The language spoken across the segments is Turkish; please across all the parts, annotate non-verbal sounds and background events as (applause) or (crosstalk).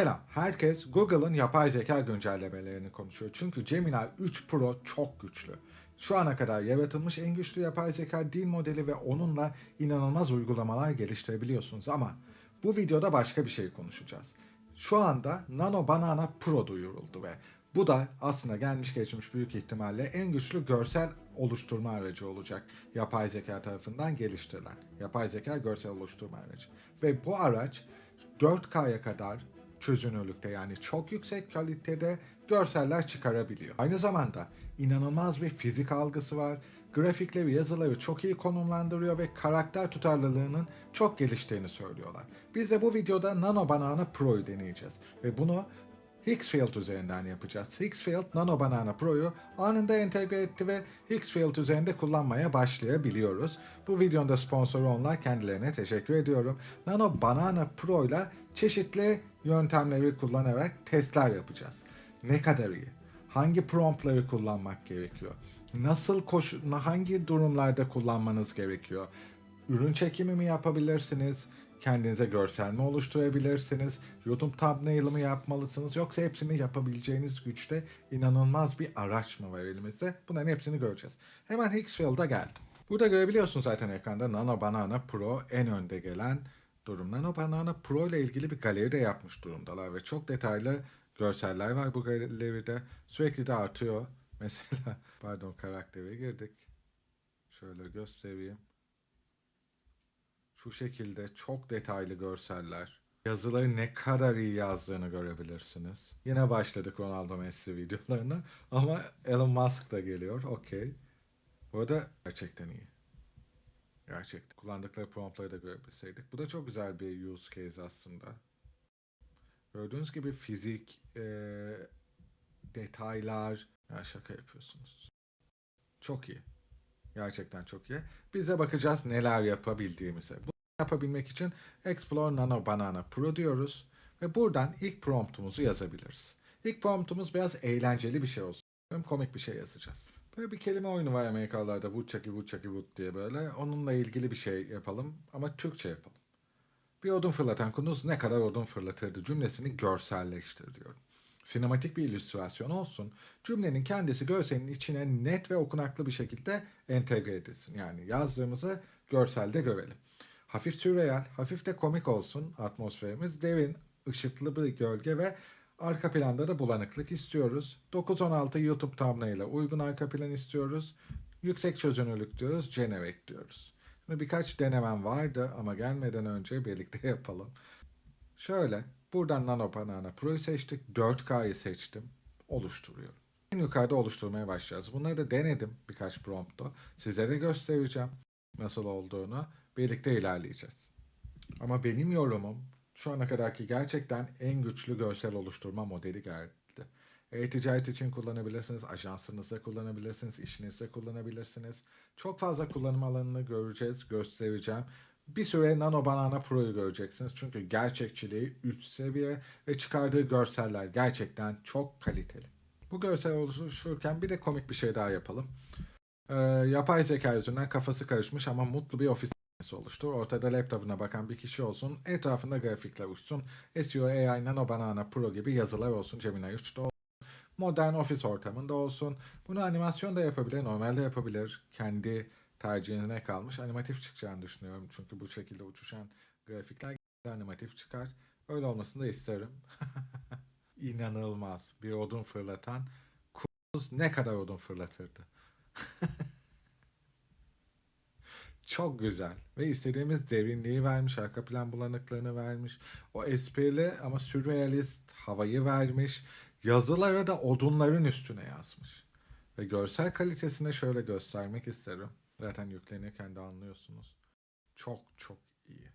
Selam. Herkes Google'ın yapay zeka güncellemelerini konuşuyor. Çünkü Gemini 3 Pro çok güçlü. Şu ana kadar yaratılmış en güçlü yapay zeka dil modeli ve onunla inanılmaz uygulamalar geliştirebiliyorsunuz ama bu videoda başka bir şey konuşacağız. Şu anda Nano Banana Pro duyuruldu ve bu da aslında gelmiş geçmiş büyük ihtimalle en güçlü görsel oluşturma aracı olacak. Yapay zeka tarafından geliştirilen. Yapay zeka görsel oluşturma aracı. Ve bu araç 4K'ya kadar çözünürlükte yani çok yüksek kalitede görseller çıkarabiliyor. Aynı zamanda inanılmaz bir fizik algısı var. Grafikleri, yazıları çok iyi konumlandırıyor ve karakter tutarlılığının çok geliştiğini söylüyorlar. Biz de bu videoda Nano Banana Pro'yu deneyeceğiz ve bunu Higgsfield üzerinden yapacağız. Higgsfield Nano Banana Pro'yu anında entegre etti ve Higgsfield üzerinde kullanmaya başlayabiliyoruz. Bu videonun da sponsoru onlar. Kendilerine teşekkür ediyorum. Nano Banana Pro ile çeşitli yöntemleri kullanarak testler yapacağız. Ne kadar iyi? Hangi promptları kullanmak gerekiyor? Nasıl koşu, hangi durumlarda kullanmanız gerekiyor? Ürün çekimi mi yapabilirsiniz? Kendinize görsel mi oluşturabilirsiniz? YouTube thumbnail'ı mı yapmalısınız? Yoksa hepsini yapabileceğiniz güçte inanılmaz bir araç mı var elimizde? Bunların hepsini göreceğiz. Hemen Higgsfield'a geldim. Burada görebiliyorsun zaten ekranda Nano Banana Pro en önde gelen durum. Nano Banana Pro ile ilgili bir galeri de yapmış durumdalar ve çok detaylı görseller var bu galeride. Sürekli de artıyor. (laughs) Mesela pardon karaktere girdik. Şöyle göstereyim. Şu şekilde çok detaylı görseller. Yazıları ne kadar iyi yazdığını görebilirsiniz. Yine başladık Ronaldo Messi videolarına. Ama Elon Musk da geliyor. Okey. Bu da gerçekten iyi. Gerçekten. Kullandıkları promptları da görebilseydik. Bu da çok güzel bir use case aslında. Gördüğünüz gibi fizik, eee, detaylar. Ya şaka yapıyorsunuz. Çok iyi. Gerçekten çok iyi. Biz de bakacağız neler yapabildiğimize. Bu yapabilmek için Explore Nano Banana Pro diyoruz. Ve buradan ilk promptumuzu yazabiliriz. İlk promptumuz biraz eğlenceli bir şey olsun. Komik bir şey yazacağız. Böyle bir kelime oyunu var Amerikalılarda. Woodchucky, Woodchucky, Wood diye böyle. Onunla ilgili bir şey yapalım ama Türkçe yapalım. Bir odun fırlatan kunduz ne kadar odun fırlatırdı cümlesini görselleştir diyorum. Sinematik bir illüstrasyon olsun. Cümlenin kendisi görselin içine net ve okunaklı bir şekilde entegre edilsin. Yani yazdığımızı görselde görelim. Hafif sürreel, hafif de komik olsun atmosferimiz. Derin, ışıklı bir gölge ve arka planda da bulanıklık istiyoruz. 916 YouTube thumbnail'e uygun arka plan istiyoruz. Yüksek çözünürlük diyoruz, generate diyoruz. Şimdi birkaç denemem vardı ama gelmeden önce birlikte (laughs) yapalım. Şöyle, buradan Nano Banana Pro'yu seçtik, 4K'yı seçtim, oluşturuyorum. En yukarıda oluşturmaya başlayacağız. Bunları da denedim birkaç promptu. Sizlere göstereceğim nasıl olduğunu. Birlikte ilerleyeceğiz. Ama benim yorumum şu ana kadarki gerçekten en güçlü görsel oluşturma modeli geldi. E-ticaret için kullanabilirsiniz, ajansınızda kullanabilirsiniz, işinizde kullanabilirsiniz. Çok fazla kullanım alanını göreceğiz, göstereceğim. Bir süre Nano Banana Pro'yu göreceksiniz. Çünkü gerçekçiliği üst seviye ve çıkardığı görseller gerçekten çok kaliteli. Bu görsel oluşurken bir de komik bir şey daha yapalım. Ee, yapay zeka yüzünden kafası karışmış ama mutlu bir ofis oluştur. Ortada laptopuna bakan bir kişi olsun. Etrafında grafikler uçsun. SEO, AI, Nano Banana Pro gibi yazılar olsun. Gemini 3'te olsun. Modern ofis ortamında olsun. Bunu animasyon da yapabilir, normalde yapabilir. Kendi tercihine kalmış. Animatif çıkacağını düşünüyorum. Çünkü bu şekilde uçuşan grafikler animatif çıkar. Öyle olmasını da isterim. (laughs) İnanılmaz. Bir odun fırlatan kuz ne kadar odun fırlatırdı. (laughs) Çok güzel. Ve istediğimiz derinliği vermiş, arka plan bulanıklığını vermiş. O esprili ama sürrealist havayı vermiş. Yazılara da odunların üstüne yazmış. Ve görsel kalitesini şöyle göstermek isterim. Zaten yüklenirken de anlıyorsunuz. Çok çok iyi.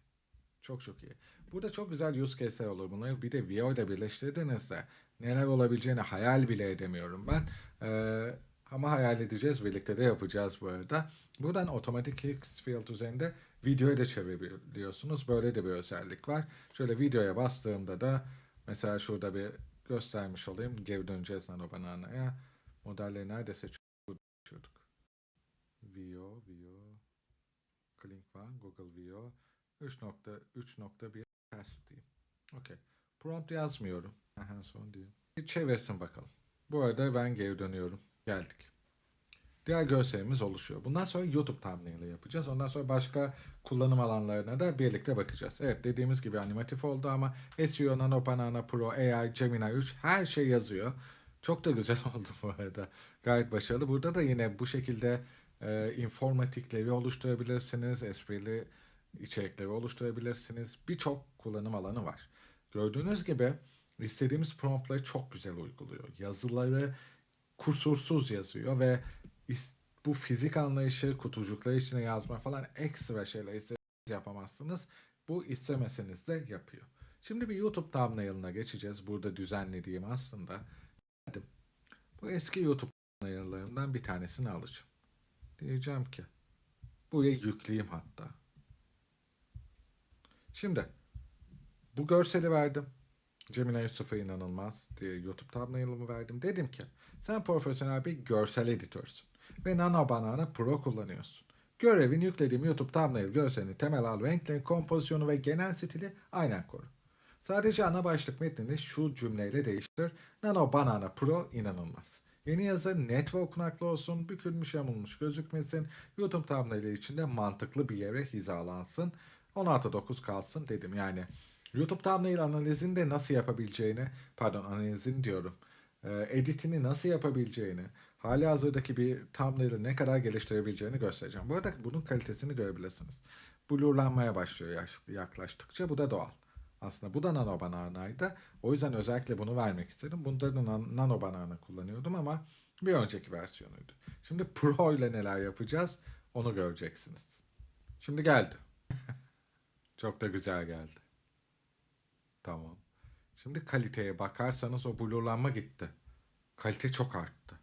Çok çok iyi. Burada çok güzel use case'ler olur. Bunları bir de VO ile birleştirdiğinizde neler olabileceğini hayal bile edemiyorum ben. Ee, ama hayal edeceğiz. Birlikte de yapacağız bu arada. Buradan otomatik Higgsfield üzerinde videoyu da çevirebiliyorsunuz. Böyle de bir özellik var. Şöyle videoya bastığımda da mesela şurada bir göstermiş olayım. Geri döneceğiz Nano Banana'ya. Modelleri neredeyse çözdük. Vio, Vio, Click One, Google Vio, 3.3.1 test diyeyim. Okey. Prompt yazmıyorum. Aha, son. Bir çevirsin bakalım. Bu arada ben geri dönüyorum. Geldik. Diğer görselimiz oluşuyor. Bundan sonra YouTube thumbnail'ı yapacağız. Ondan sonra başka kullanım alanlarına da birlikte bakacağız. Evet dediğimiz gibi animatif oldu ama SEO, Nano Banana Pro, AI, Gemini 3 her şey yazıyor. Çok da güzel (laughs) oldu bu arada. Gayet başarılı. Burada da yine bu şekilde e, informatikleri oluşturabilirsiniz. Esprili içerikleri oluşturabilirsiniz. Birçok kullanım alanı var. Gördüğünüz gibi istediğimiz promptları çok güzel uyguluyor. Yazıları kusursuz yazıyor ve bu fizik anlayışı, kutucuklar içine yazma falan ekstra şeyler istediğiniz yapamazsınız. Bu istemeseniz de yapıyor. Şimdi bir YouTube thumbnail'ına geçeceğiz. Burada düzenlediğim aslında. Bu eski YouTube thumbnail'larımdan bir tanesini alacağım. Diyeceğim ki buraya yükleyeyim hatta. Şimdi bu görseli verdim. Gemini Yusuf'a inanılmaz diye YouTube thumbnail'ımı verdim. Dedim ki sen profesyonel bir görsel editörsün ve Nano Banana Pro kullanıyorsun. Görevin yüklediğim YouTube thumbnail görselini temel al, renkleri, kompozisyonu ve genel stili aynen koru. Sadece ana başlık metnini şu cümleyle değiştir. Nano Banana Pro inanılmaz. Yeni yazı net ve okunaklı olsun, bükülmüş yamulmuş gözükmesin, YouTube thumbnaili içinde mantıklı bir yere hizalansın, 16.9 kalsın dedim. Yani YouTube thumbnail analizini de nasıl yapabileceğini, pardon analizini diyorum, e, editini nasıl yapabileceğini, hali hazırdaki bir thumbnail'i ne kadar geliştirebileceğini göstereceğim. Bu arada bunun kalitesini görebilirsiniz. Blurlanmaya başlıyor yaklaştıkça, bu da doğal. Aslında bu da Nano Banana'ydı. O yüzden özellikle bunu vermek istedim. Bunda da nan- Nano Banana kullanıyordum ama bir önceki versiyonuydu. Şimdi Pro ile neler yapacağız onu göreceksiniz. Şimdi geldi. (laughs) Çok da güzel geldi. Tamam. Şimdi kaliteye bakarsanız o blurlanma gitti. Kalite çok arttı.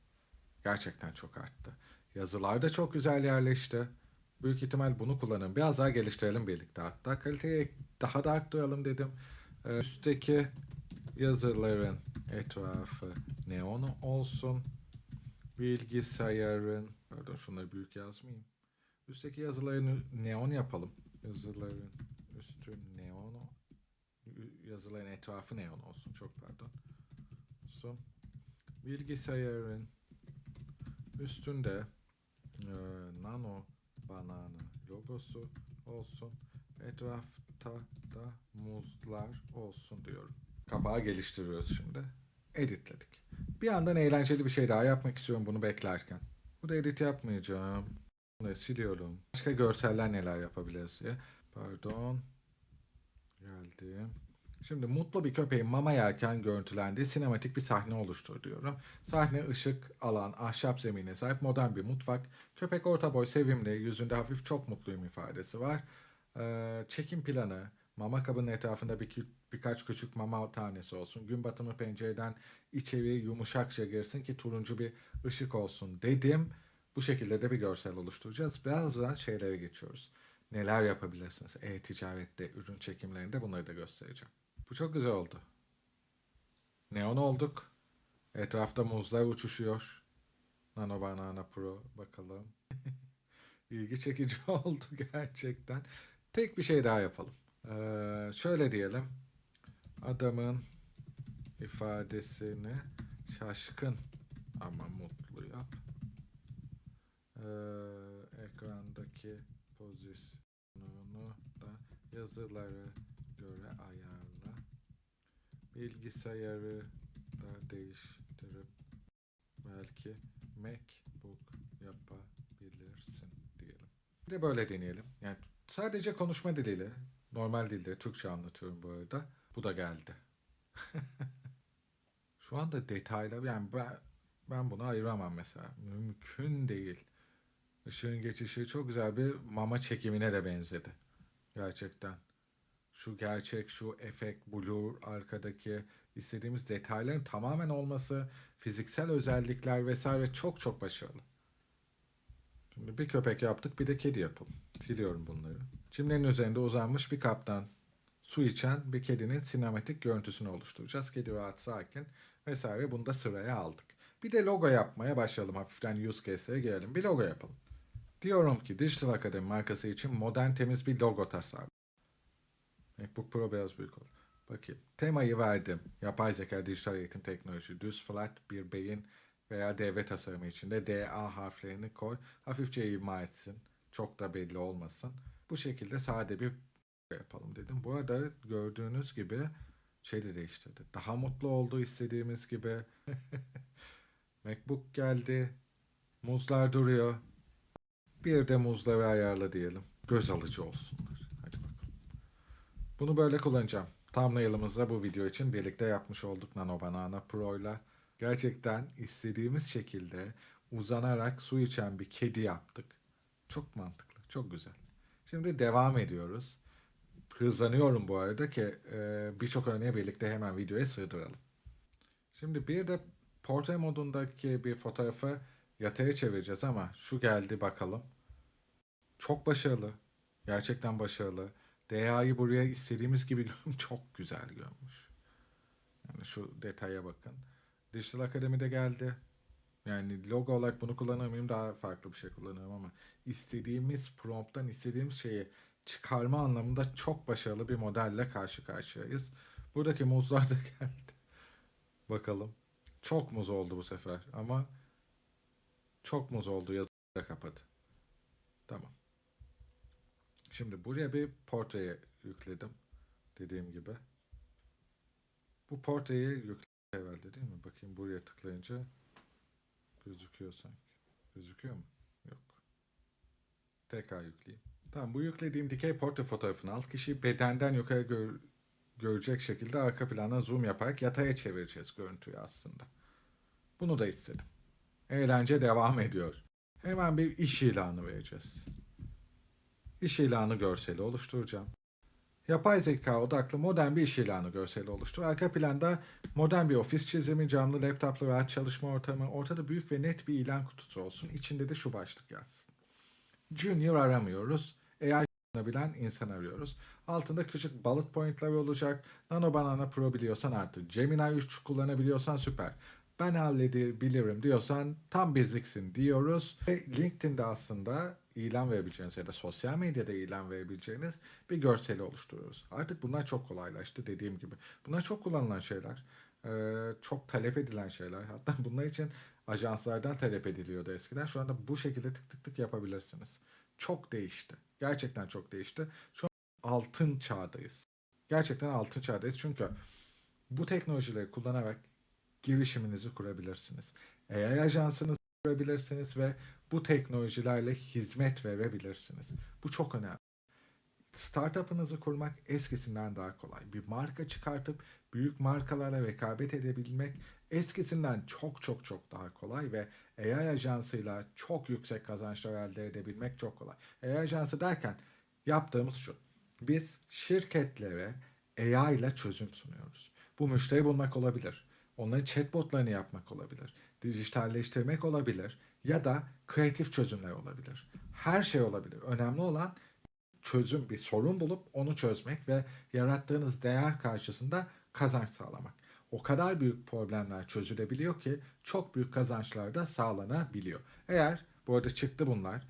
Gerçekten çok arttı. Yazılar da çok güzel yerleşti. Büyük ihtimal bunu kullanın. Biraz daha geliştirelim birlikte hatta. Kaliteyi daha da arttıralım dedim. Ee, üstteki yazıların etrafı neon olsun. Bilgisayarın, pardon şunları büyük yazmayayım. Üstteki yazıların neon yapalım. Yazıların üstü neon yazıların etrafı neon olsun. Çok pardon. Olsun. Bilgisayarın üstünde e, nano banana logosu olsun. Etrafta da muzlar olsun diyorum. Kapağı geliştiriyoruz şimdi. Editledik. Bir yandan eğlenceli bir şey daha yapmak istiyorum bunu beklerken. Bu da edit yapmayacağım. Bunları siliyorum. Başka görseller neler yapabiliriz diye. Pardon. Geldim. Şimdi mutlu bir köpeğin mama yerken görüntülendiği sinematik bir sahne oluştur diyorum. Sahne ışık, alan, ahşap zemine sahip modern bir mutfak. Köpek orta boy, sevimli, yüzünde hafif çok mutluyum ifadesi var. Ee, çekim planı, mama kabının etrafında bir, birkaç küçük mama tanesi olsun. Gün batımı pencereden içeri yumuşakça girsin ki turuncu bir ışık olsun dedim. Bu şekilde de bir görsel oluşturacağız. Birazdan şeylere geçiyoruz. Neler yapabilirsiniz? E-ticarette, ürün çekimlerinde bunları da göstereceğim. Bu çok güzel oldu. Neon olduk. Etrafta muzlar uçuşuyor. Nano Banana Pro bakalım. (laughs) İlgi çekici (laughs) oldu gerçekten. Tek bir şey daha yapalım. Ee, şöyle diyelim. Adamın ifadesini şaşkın ama mutlu yap. Ee, ekrandaki pozisyonunu da yazılara göre ayarla. Bilgisayarı da değiştirip belki MacBook yapabilirsin diyelim. Bir de böyle deneyelim. Yani sadece konuşma diliyle, normal dilde Türkçe anlatıyorum bu arada. Bu da geldi. (laughs) Şu anda detaylı yani ben, ben bunu ayıramam mesela. Mümkün değil. Işığın geçişi çok güzel bir mama çekimine de benzedi. Gerçekten. Şu gerçek, şu efekt, blur, arkadaki istediğimiz detayların tamamen olması, fiziksel özellikler vesaire çok çok başarılı. Şimdi bir köpek yaptık, bir de kedi yapalım. Siliyorum bunları. Çimlerin üzerinde uzanmış bir kaptan, su içen bir kedinin sinematik görüntüsünü oluşturacağız. Kedi rahat, sakin vesaire. Bunu da sıraya aldık. Bir de logo yapmaya başlayalım. Hafiften use case'lere gelelim. Bir logo yapalım. Diyorum ki Digital Academy markası için modern temiz bir logo tasarla. MacBook Pro biraz büyük oldu. Bakayım. Temayı verdim. Yapay zeka, dijital eğitim teknoloji, düz flat bir beyin veya devre tasarımı içinde DA harflerini koy. Hafifçe ima etsin. Çok da belli olmasın. Bu şekilde sade bir yapalım dedim. Bu arada gördüğünüz gibi şey de değiştirdi. Daha mutlu oldu istediğimiz gibi. (laughs) MacBook geldi. Muzlar duruyor. Bir de muzları ayarla diyelim. Göz alıcı olsunlar. Hadi bakalım. Bunu böyle kullanacağım. Thumbnail'ımızda bu video için birlikte yapmış olduk Nano Banana Pro'yla. Gerçekten istediğimiz şekilde uzanarak su içen bir kedi yaptık. Çok mantıklı, çok güzel. Şimdi devam ediyoruz. Hızlanıyorum bu arada ki e, birçok örneği birlikte hemen videoya sığdıralım. Şimdi bir de portre modundaki bir fotoğrafı yataya çevireceğiz ama şu geldi bakalım. Çok başarılı. Gerçekten başarılı. DA'yı buraya istediğimiz gibi (laughs) çok güzel görmüş. Yani şu detaya bakın. Dijital Akademi'de geldi. Yani logo olarak bunu kullanır? Daha farklı bir şey kullanırım ama istediğimiz prompttan istediğimiz şeyi çıkarma anlamında çok başarılı bir modelle karşı karşıyayız. Buradaki muzlar da (laughs) geldi. Bakalım. Çok muz oldu bu sefer ama çok muz oldu yazıyı da kapadı. Tamam. Şimdi buraya bir portreyi yükledim. Dediğim gibi. Bu portreyi yükledim herhalde değil mi? Bakayım buraya tıklayınca gözüküyor sanki. Gözüküyor mu? Yok. Tekrar yükleyeyim. Tamam bu yüklediğim dikey portre fotoğrafını alt kişiyi bedenden yukarı gör- görecek şekilde arka plana zoom yaparak yataya çevireceğiz görüntüyü aslında. Bunu da istedim. Eğlence devam ediyor. Hemen bir iş ilanı vereceğiz. İş ilanı görseli oluşturacağım. Yapay zeka odaklı modern bir iş ilanı görseli oluştur. Arka planda modern bir ofis çizimi, camlı laptoplu rahat çalışma ortamı, ortada büyük ve net bir ilan kutusu olsun. İçinde de şu başlık yazsın. Junior aramıyoruz. AI kullanabilen insan arıyoruz. Altında küçük bullet pointler olacak. Nano Banana Pro biliyorsan artı. Gemini 3 kullanabiliyorsan süper. Ben halledebilirim diyorsan tam bizliksin diyoruz. Ve LinkedIn'de aslında ilan verebileceğiniz ya da sosyal medyada ilan verebileceğiniz bir görseli oluşturuyoruz. Artık bunlar çok kolaylaştı dediğim gibi. Bunlar çok kullanılan şeyler. Ee, çok talep edilen şeyler. Hatta (laughs) bunlar için ajanslardan talep ediliyordu eskiden. Şu anda bu şekilde tık tık tık yapabilirsiniz. Çok değişti. Gerçekten çok değişti. Şu an altın çağdayız. Gerçekten altın çağdayız. Çünkü bu teknolojileri kullanarak girişiminizi kurabilirsiniz. AI ajansınızı kurabilirsiniz ve bu teknolojilerle hizmet verebilirsiniz. Bu çok önemli. Startup'ınızı kurmak eskisinden daha kolay. Bir marka çıkartıp büyük markalarla rekabet edebilmek eskisinden çok çok çok daha kolay ve AI ajansıyla çok yüksek kazançlar elde edebilmek çok kolay. AI ajansı derken yaptığımız şu. Biz şirketlere AI ile çözüm sunuyoruz. Bu müşteri bulmak olabilir. Onların chatbotlarını yapmak olabilir. Dijitalleştirmek olabilir. Ya da kreatif çözümler olabilir. Her şey olabilir. Önemli olan çözüm, bir sorun bulup onu çözmek ve yarattığınız değer karşısında kazanç sağlamak. O kadar büyük problemler çözülebiliyor ki çok büyük kazançlar da sağlanabiliyor. Eğer, bu arada çıktı bunlar,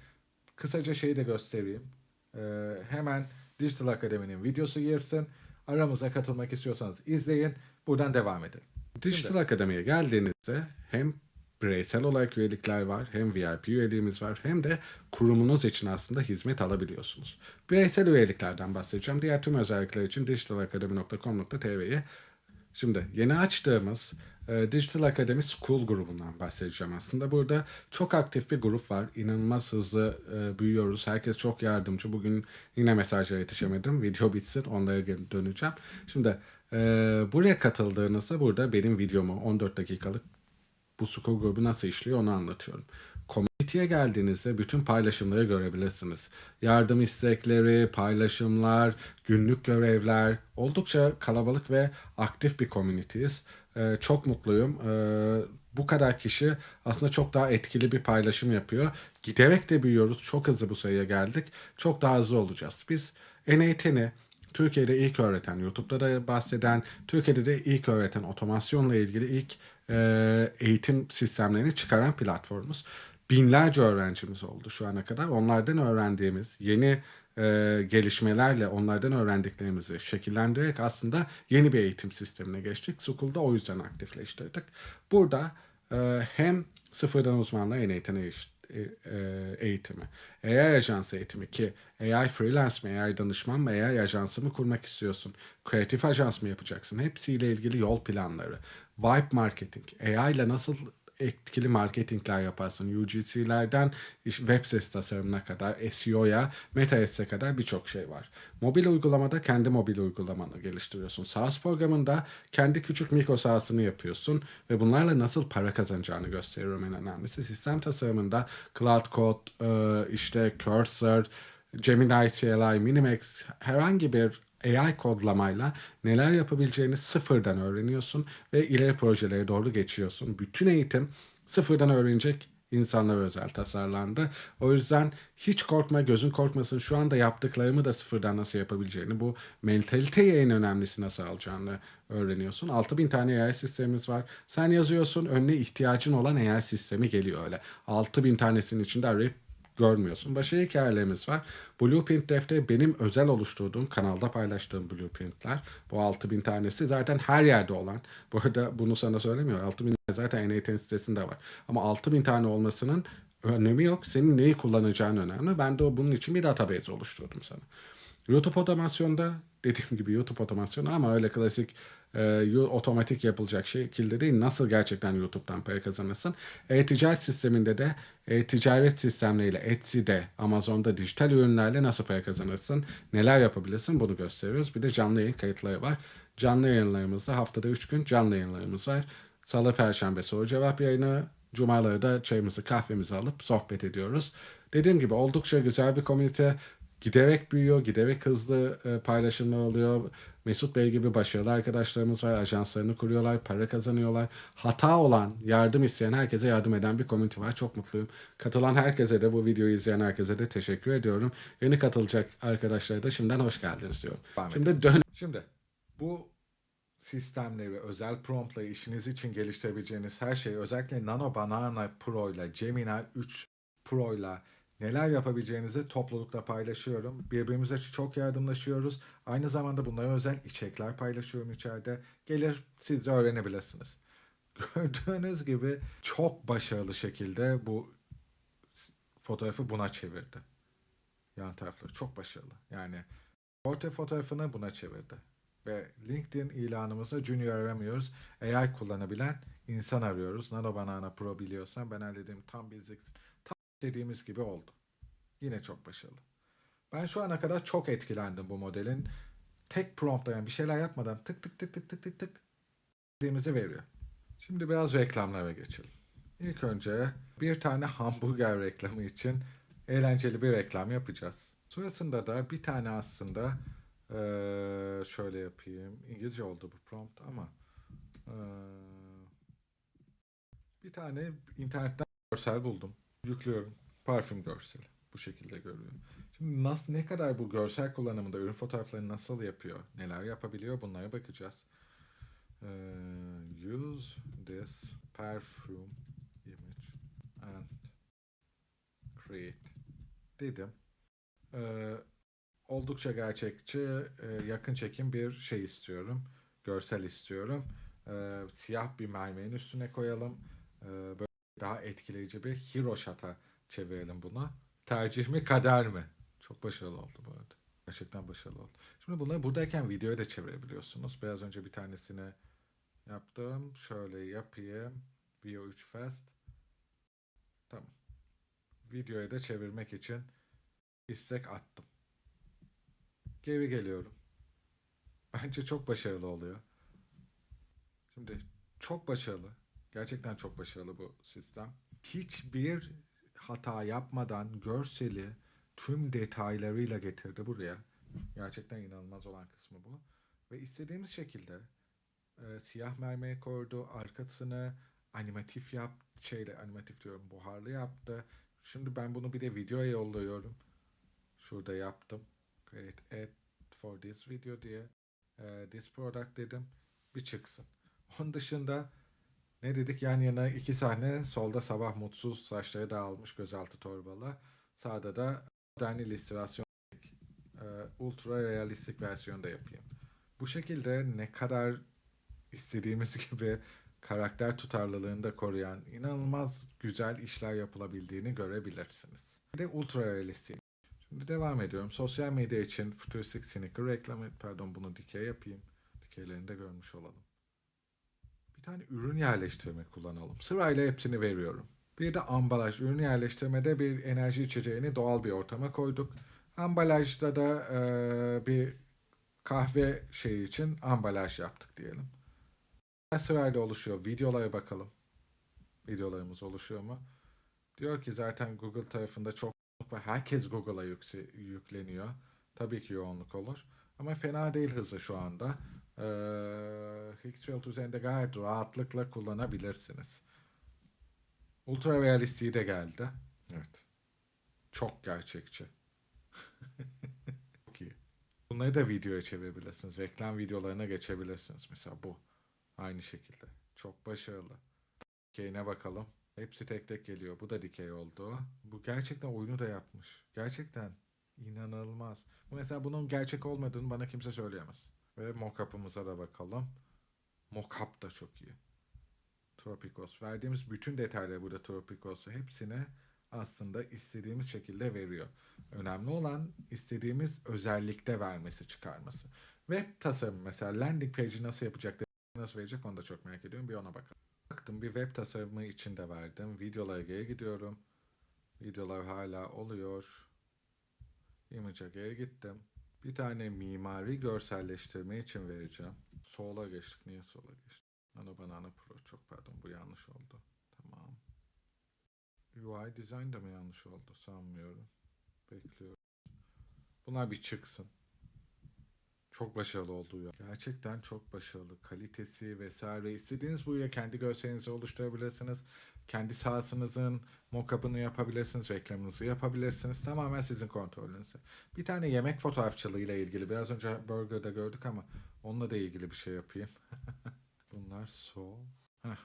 kısaca şeyi de göstereyim. Ee, hemen Digital Akademi'nin videosu girsin. Aramıza katılmak istiyorsanız izleyin. Buradan devam edelim. Digital Akademi'ye geldiğinizde hem bireysel olarak üyelikler var, hem VIP üyeliğimiz var, hem de kurumunuz için aslında hizmet alabiliyorsunuz. Bireysel üyeliklerden bahsedeceğim. Diğer tüm özellikler için digitalakademi.com.tr'ye Şimdi yeni açtığımız e, Digital Academy School grubundan bahsedeceğim aslında. Burada çok aktif bir grup var. İnanılmaz hızlı e, büyüyoruz. Herkes çok yardımcı. Bugün yine mesajlara yetişemedim. Video bitsin onlara döneceğim. Şimdi e, buraya katıldığınızda burada benim videomu 14 dakikalık bu School grubu nasıl işliyor onu anlatıyorum. Community'ye geldiğinizde bütün paylaşımları görebilirsiniz. Yardım istekleri, paylaşımlar, günlük görevler. Oldukça kalabalık ve aktif bir community'yiz. Ee, çok mutluyum. Ee, bu kadar kişi aslında çok daha etkili bir paylaşım yapıyor. Giderek de büyüyoruz. Çok hızlı bu sayıya geldik. Çok daha hızlı olacağız. Biz N8'i Türkiye'de ilk öğreten, YouTube'da da bahseden, Türkiye'de de ilk öğreten otomasyonla ilgili ilk e, eğitim sistemlerini çıkaran platformumuz. Binlerce öğrencimiz oldu şu ana kadar. Onlardan öğrendiğimiz, yeni e, gelişmelerle onlardan öğrendiklerimizi şekillendirerek aslında yeni bir eğitim sistemine geçtik. School'da o yüzden aktifleştirdik. Burada e, hem sıfırdan uzmanlığa en yeteneği iş- e, e, eğitimi, AI ajansı eğitimi ki AI freelance mi, AI danışman mı, AI ajansı mı kurmak istiyorsun, kreatif ajans mı yapacaksın, hepsiyle ilgili yol planları, vibe marketing, AI ile nasıl etkili marketingler yaparsın. UGC'lerden web sitesi tasarımına kadar, SEO'ya, Meta Ads'e kadar birçok şey var. Mobil uygulamada kendi mobil uygulamanı geliştiriyorsun. SaaS programında kendi küçük mikro SaaS'ını yapıyorsun ve bunlarla nasıl para kazanacağını gösteriyorum en önemlisi. Sistem tasarımında Cloud Code, işte Cursor, Gemini CLI, Minimax herhangi bir AI kodlamayla neler yapabileceğini sıfırdan öğreniyorsun ve ileri projelere doğru geçiyorsun. Bütün eğitim sıfırdan öğrenecek insanlara özel tasarlandı. O yüzden hiç korkma, gözün korkmasın. Şu anda yaptıklarımı da sıfırdan nasıl yapabileceğini, bu mentaliteyi en önemlisi nasıl alacağını öğreniyorsun. 6000 tane AI sistemimiz var. Sen yazıyorsun, önüne ihtiyacın olan AI sistemi geliyor öyle. 6000 tanesinin içinde arayıp görmüyorsun. Başka hikayelerimiz var. Blueprint defteri benim özel oluşturduğum kanalda paylaştığım blueprintler. Bu 6000 tanesi zaten her yerde olan. Bu arada bunu sana söylemiyor. 6000 zaten NAT'nin sitesinde var. Ama 6000 tane olmasının önemi yok. Senin neyi kullanacağın önemli. Ben de bunun için bir database oluşturdum sana. YouTube otomasyonda dediğim gibi YouTube otomasyonu ama öyle klasik e, otomatik yapılacak şekilde değil. Nasıl gerçekten YouTube'dan para kazanırsın? E-ticaret sisteminde de e-ticaret sistemleriyle Etsy'de, Amazon'da dijital ürünlerle nasıl para kazanırsın? Neler yapabilirsin? Bunu gösteriyoruz. Bir de canlı yayın kayıtları var. Canlı yayınlarımızda haftada 3 gün canlı yayınlarımız var. Salı, Perşembe soru cevap yayını. Cumaları da çayımızı kahvemizi alıp sohbet ediyoruz. Dediğim gibi oldukça güzel bir komünite. Giderek büyüyor, giderek hızlı e, paylaşımlar oluyor. Mesut Bey gibi başarılı arkadaşlarımız var. Ajanslarını kuruyorlar, para kazanıyorlar. Hata olan, yardım isteyen herkese yardım eden bir komünite var. Çok mutluyum. Katılan herkese de, bu videoyu izleyen herkese de teşekkür ediyorum. Yeni katılacak arkadaşlara da şimdiden hoş geldiniz diyorum. Şimdi dön Şimdi bu sistemleri, özel promptları işiniz için geliştirebileceğiniz her şeyi özellikle Nano Banana Pro ile Gemini 3 Pro ile neler yapabileceğinizi toplulukta paylaşıyorum. Birbirimize çok yardımlaşıyoruz. Aynı zamanda bunlara özel içerikler paylaşıyorum içeride. Gelir siz de öğrenebilirsiniz. (laughs) Gördüğünüz gibi çok başarılı şekilde bu fotoğrafı buna çevirdi. Yan tarafları çok başarılı. Yani portre fotoğrafını buna çevirdi. Ve LinkedIn ilanımızda junior aramıyoruz. AI kullanabilen insan arıyoruz. Nano Banana Pro biliyorsan ben halledeyim. Tam bizim tam istediğimiz gibi oldu. Yine çok başarılı. Ben şu ana kadar çok etkilendim bu modelin. Tek promptla yani bir şeyler yapmadan tık tık tık tık tık tık tık dediğimizi veriyor. Şimdi biraz reklamlara geçelim. İlk önce bir tane hamburger reklamı için eğlenceli bir reklam yapacağız. Sonrasında da bir tane aslında eee, şöyle yapayım. İngilizce oldu bu prompt ama eee, bir tane internetten görsel buldum. Yüklüyorum. Parfüm görseli. Bu şekilde görüyorum. Şimdi nasıl ne kadar bu görsel kullanımında ürün fotoğraflarını nasıl yapıyor, neler yapabiliyor bunlara bakacağız. Eee, use this perfume image and create dedim. Eee, oldukça gerçekçi, e, yakın çekim bir şey istiyorum. Görsel istiyorum. Eee, siyah bir mermeğin üstüne koyalım. Eee, böyle daha etkileyici bir hero shot'a çevirelim bunu. Tercih mi kader mi? Çok başarılı oldu bu arada. Gerçekten başarılı oldu. Şimdi bunları buradayken videoya da çevirebiliyorsunuz. Biraz önce bir tanesini yaptım. Şöyle yapayım. Vio 3 Fast. Tamam. Videoya da çevirmek için istek attım. Geri geliyorum. Bence çok başarılı oluyor. Şimdi çok başarılı. Gerçekten çok başarılı bu sistem. Hiçbir hata yapmadan görseli tüm detaylarıyla getirdi buraya. Gerçekten inanılmaz olan kısmı bu. Ve istediğimiz şekilde e, siyah mermeğe koydu. Arkasını animatif yap şeyle animatif diyorum buharlı yaptı. Şimdi ben bunu bir de videoya yolluyorum. Şurada yaptım. Create ad for this video diye. e, this product dedim. Bir çıksın. Onun dışında ne dedik yan yana iki sahne. Solda sabah mutsuz saçları dağılmış gözaltı torbalı. Sağda da modern illüstrasyon ultra realistik versiyonda yapayım. Bu şekilde ne kadar istediğimiz (laughs) gibi karakter tutarlılığını da koruyan inanılmaz güzel işler yapılabildiğini görebilirsiniz. Bir de ultra realistik. Şimdi devam ediyorum. Sosyal medya için Futuristic Sneaker reklamı, pardon bunu dikey yapayım. Dikeylerini de görmüş olalım. Bir tane ürün yerleştirme kullanalım. Sırayla hepsini veriyorum. Bir de ambalaj. Ürün yerleştirmede bir enerji içeceğini doğal bir ortama koyduk. Ambalajda da eee, bir kahve şeyi için ambalaj yaptık diyelim. Sırayla oluşuyor. Videolara bakalım. Videolarımız oluşuyor mu? Diyor ki zaten Google tarafında çok var. Herkes Google'a yükleniyor. Tabii ki yoğunluk olur. Ama fena değil hızı şu anda. Ee, Higgsfield üzerinde gayet rahatlıkla kullanabilirsiniz. Ultra realistiği de geldi. Evet. Çok gerçekçi. Çok iyi. Bunları da videoya çevirebilirsiniz. Reklam videolarına geçebilirsiniz. Mesela bu. Aynı şekilde. Çok başarılı. Dikeyine bakalım. Hepsi tek tek geliyor. Bu da dikey oldu. Bu gerçekten oyunu da yapmış. Gerçekten inanılmaz. Bu mesela bunun gerçek olmadığını bana kimse söyleyemez. Ve mockup'ımıza da bakalım. Mockup da çok iyi. Tropikos. Verdiğimiz bütün detayları burada Tropikos'u hepsini aslında istediğimiz şekilde veriyor. Önemli olan istediğimiz özellikte vermesi, çıkarması. Web tasarımı mesela landing page'i nasıl yapacak, nasıl verecek onu da çok merak ediyorum. Bir ona bakalım. Baktım bir web tasarımı için de verdim. Videolara geri gidiyorum. Videolar hala oluyor. Image'a geri gittim. Bir tane mimari görselleştirme için vereceğim. Sola geçtik. Niye sola geçtik? Nano Banana Pro. Çok pardon bu yanlış oldu. Tamam. UI design da mı yanlış oldu? Sanmıyorum. Bekliyorum. Bunlar bir çıksın. Çok başarılı oldu ya. Gerçekten çok başarılı. Kalitesi vesaire. İstediğiniz buraya kendi görselinizi oluşturabilirsiniz. Kendi sahasınızın mockup'ını yapabilirsiniz. Reklamınızı yapabilirsiniz. Tamamen sizin kontrolünüzde. Bir tane yemek fotoğrafçılığı ile ilgili. Biraz önce Burger'da gördük ama onunla da ilgili bir şey yapayım. (laughs) Bunlar sol. Heh.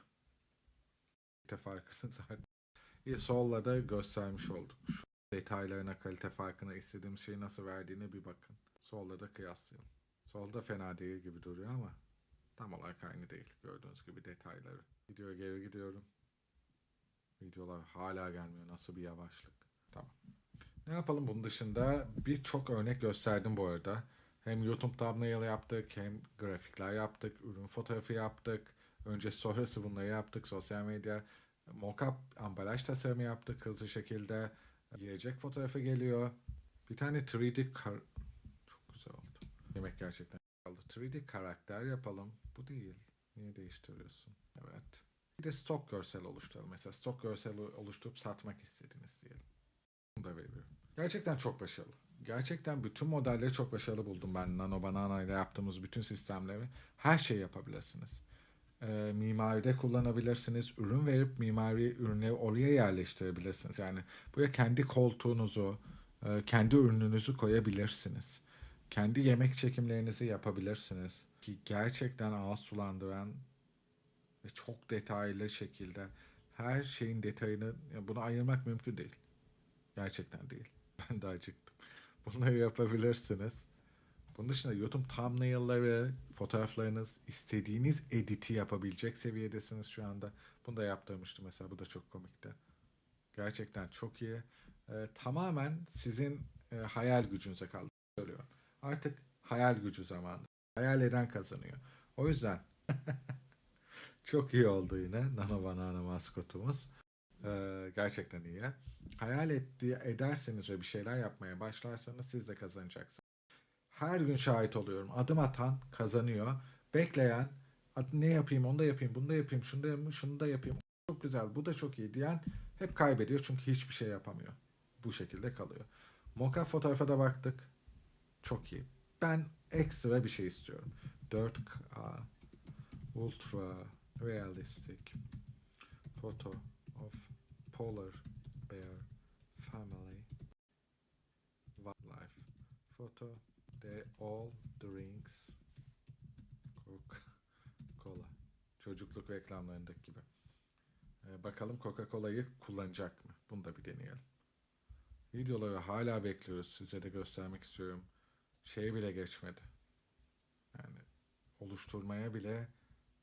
Kalite farkını (laughs) zaten. İyi solla da göstermiş olduk. Şu detaylarına kalite farkını istediğim şeyi nasıl verdiğine bir bakın. Solda da kıyaslayalım. Solda fena değil gibi duruyor ama tam olarak aynı değil. Gördüğünüz gibi detayları. Videoya geri gidiyorum. Videolar hala gelmiyor. Nasıl bir yavaşlık. Tamam. Ne yapalım bunun dışında birçok örnek gösterdim bu arada. Hem YouTube thumbnail yaptık hem grafikler yaptık. Ürün fotoğrafı yaptık. Önce sonrası bunları yaptık. Sosyal medya mockup ambalaj tasarımı yaptık hızlı şekilde. Yiyecek fotoğrafı geliyor. Bir tane 3D kar... Çok güzel oldu. Yemek gerçekten kaldı. 3D karakter yapalım. Bu değil. Niye değiştiriyorsun? Evet. Bir de stok görsel oluşturalım. Mesela stok görsel oluşturup satmak istediniz diyelim. Bunu da veriyorum. Gerçekten çok başarılı. Gerçekten bütün modelleri çok başarılı buldum ben. Nano Banana ile yaptığımız bütün sistemleri. Her şeyi yapabilirsiniz. Ee, mimaride kullanabilirsiniz. Ürün verip mimari ürünleri oraya yerleştirebilirsiniz. Yani buraya kendi koltuğunuzu, e, kendi ürününüzü koyabilirsiniz. Kendi yemek çekimlerinizi yapabilirsiniz. Ki gerçekten ağız sulandıran ve çok detaylı şekilde her şeyin detayını ya bunu ayırmak mümkün değil. Gerçekten değil. (laughs) Ben de acıktım. Bunları yapabilirsiniz. Bunun dışında YouTube thumbnail'ları, fotoğraflarınız, istediğiniz editi yapabilecek seviyedesiniz şu anda. Bunu da yaptırmıştım mesela. Bu da çok komikti. Gerçekten çok iyi. Ee, tamamen sizin e, hayal gücünüze kaldı. Söylüyorum. Artık hayal gücü zamanı. Hayal eden kazanıyor. O yüzden (laughs) çok iyi oldu yine Nano Banana maskotumuz. Ee, gerçekten iyi. Hayal ettiği ederseniz ve bir şeyler yapmaya başlarsanız siz de kazanacaksınız. Her gün şahit oluyorum. Adım atan kazanıyor. Bekleyen "Hadi ne yapayım, onu da yapayım, bunu da yapayım, şunu da yapayım, şunu da yapayım. Çok güzel, bu da çok iyi diyen hep kaybediyor çünkü hiçbir şey yapamıyor. Bu şekilde kalıyor. Mocha fotoğrafa da baktık. Çok iyi. Ben ekstra bir şey istiyorum. 4K Ultra Realistic Photo of Polar Bear Family Wildlife Photo They all drinks Coca-Cola. Çocukluk reklamlarındaki gibi. Ee, bakalım Coca-Cola'yı kullanacak mı? Bunu da bir deneyelim. Videoları hala bekliyoruz. Size de göstermek istiyorum. Şeye bile geçmedi. Yani oluşturmaya bile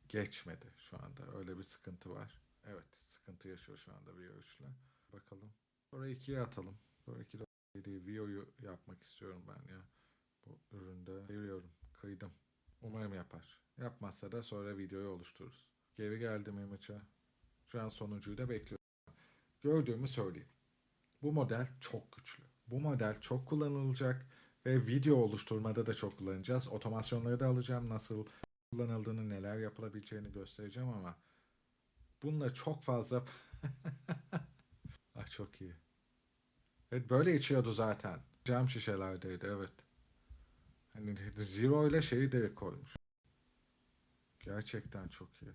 geçmedi şu anda. Öyle bir sıkıntı var. Evet, sıkıntı yaşıyor şu anda Vio 3'le. Bakalım. Sonra ikiye atalım. Sonra iki değil, Vio'yu yapmak istiyorum ben ya. Bu üründe seviyorum. Kıydım. Umarım yapar. Yapmazsa da sonra videoyu oluştururuz. Geri geldim image'a. Şu an sonuncuyu da bekliyorum. Gördüğümü söyleyeyim. Bu model çok güçlü. Bu model çok kullanılacak ve video oluşturmada da çok kullanacağız. Otomasyonları da alacağım. Nasıl kullanıldığını, neler yapılabileceğini göstereceğim ama bununla çok fazla (laughs) ah çok iyi. Evet böyle içiyordu zaten. Cam şişelerdeydi evet. Hani Zero ile şeyi de koymuş. Gerçekten çok iyi.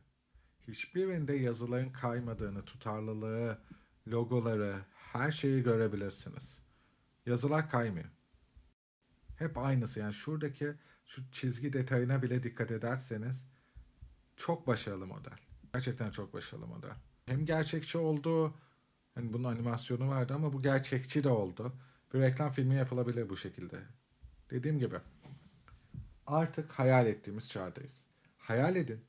Hiçbirinde yazıların kaymadığını, tutarlılığı, logoları, her şeyi görebilirsiniz. Yazılar kaymıyor. Hep aynısı yani şuradaki şu çizgi detayına bile dikkat ederseniz çok başarılı model. Gerçekten çok başarılı model. Hem gerçekçi oldu, hani bunun animasyonu vardı ama bu gerçekçi de oldu. Bir reklam filmi yapılabilir bu şekilde. Dediğim gibi artık hayal ettiğimiz çağdayız. Hayal edin.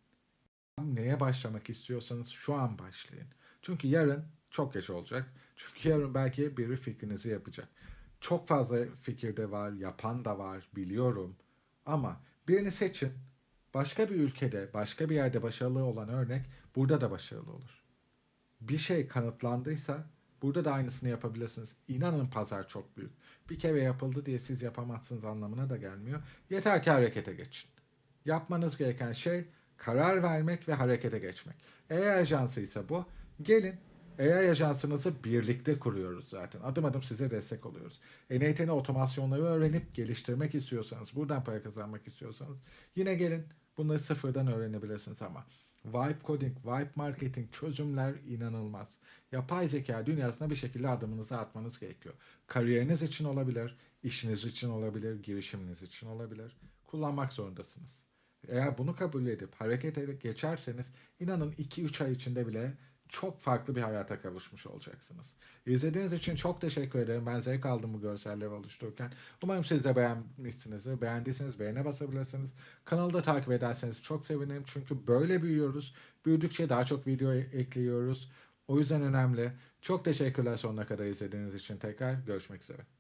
Neye başlamak istiyorsanız şu an başlayın. Çünkü yarın çok geç olacak. Çünkü yarın belki biri fikrinizi yapacak. Çok fazla fikir de var, yapan da var biliyorum. Ama birini seçin. Başka bir ülkede, başka bir yerde başarılı olan örnek burada da başarılı olur. Bir şey kanıtlandıysa burada da aynısını yapabilirsiniz. İnanın pazar çok büyük. Bir kere yapıldı diye siz yapamazsınız anlamına da gelmiyor. Yeter ki harekete geçin. Yapmanız gereken şey karar vermek ve harekete geçmek. AI ajansıysa bu. Gelin AI ajansınızı birlikte kuruyoruz zaten. Adım adım size destek oluyoruz. NAT'nin otomasyonları öğrenip geliştirmek istiyorsanız, buradan para kazanmak istiyorsanız yine gelin bunları sıfırdan öğrenebilirsiniz ama Vibe coding, vibe marketing çözümler inanılmaz. Yapay zeka dünyasına bir şekilde adımınızı atmanız gerekiyor. Kariyeriniz için olabilir, işiniz için olabilir, girişiminiz için olabilir. Kullanmak zorundasınız. Eğer bunu kabul edip harekete geçerseniz inanın 2-3 ay içinde bile çok farklı bir hayata kavuşmuş olacaksınız. İzlediğiniz için çok teşekkür ederim. Ben zevk aldım bu görselleri oluştururken. Umarım siz de beğenmişsinizdir. Beğendiyseniz beğene basabilirsiniz. Kanalı da takip ederseniz çok sevinirim. Çünkü böyle büyüyoruz. Büyüdükçe daha çok video ekliyoruz. O yüzden önemli. Çok teşekkürler sonuna kadar izlediğiniz için tekrar. Görüşmek üzere.